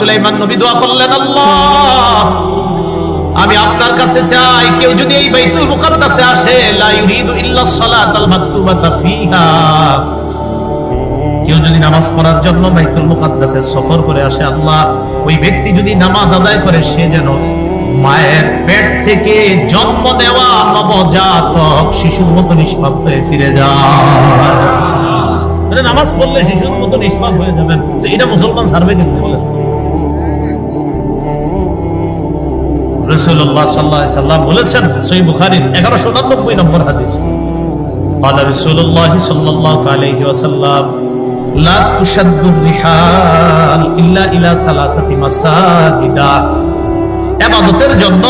সুলাইমান নবী দোয়া করলেন, আল্লাহ, আমি আপনার কাছে চাই, কেউ যদি এই বাইতুল মুকাদ্দাসে আসে, লা ইউরিদু ইল্লা সালাতাল মাকতুবাতা ফিহা। কেউ যদি নামাজ পড়ার জন্য বাইতুল মুকাদ্দাসে সফর করে আসে, আল্লাহ, ওই ব্যক্তি যদি নামাজ আদায় করে, সে যেন মায়ের পেট থেকে জন্ম নেওয়া নবজাতক শিশুর মতো নিষ্পাপ হয়ে ফিরে যায়। নামাজ পড়লে শিশুর মতো নিষ্পাপ হয়ে যাবেন। তো এটা মুসলমান সার্ভে কিন্তু বলেন? রসুল্লাহ সাল্লাহ সাল্লাম বলেছেন সই বুখারির এগারোশো উনানব্বই নম্বর হাদিস قال رسول الله صلى الله عليه وسلم لا تشد الرحال إلا إلى ثلاثة مساجد এবাদতের জন্য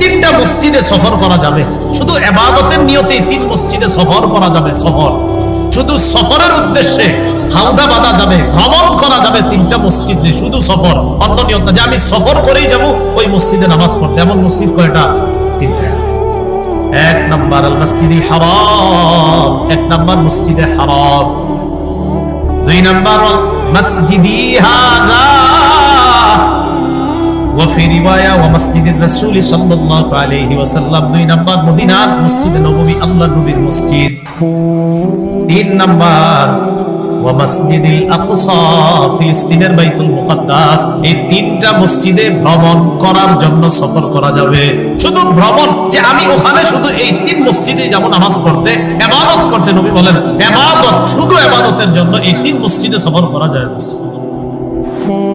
তিনটা মসজিদে সফর করা যাবে শুধু এবাদতের নিয়তে তিন মসজিদে সফর করা যাবে সফর শুধু সফরের উদ্দেশ্যে হাউদা বাঁধা যাবে ভ্রমণ করা যাবে তিনটা মসজিদে শুধু সফর অন্য নিয়ত না যে আমি সফর করেই যাব ওই মসজিদে নামাজ পড়তে এমন মসজিদ কয়টা তিনটা এক নম্বর আল মসজিদে হারাম এক নম্বর মসজিদে হারাম দুই নম্বর মসজিদি হাদা وفي رواية ومسجد الرسول صلى الله عليه وسلم দুই নম্বর মদিনার মসজিদে নববী আল্লাহর নবীর মসজিদ তিন নম্বর বাইতুল মুকাদ্দাস, এই তিনটা মসজিদে ভ্রমণ করার জন্য সফর করা যাবে। শুধু ভ্রমণ, যে আমি ওখানে শুধু এই তিন মসজিদে যাব নামাজ পড়তে ইবাদত করতে নবী বলেন ইবাদত শুধু ইবাদতের জন্য এই তিন মসজিদে সফর করা যায়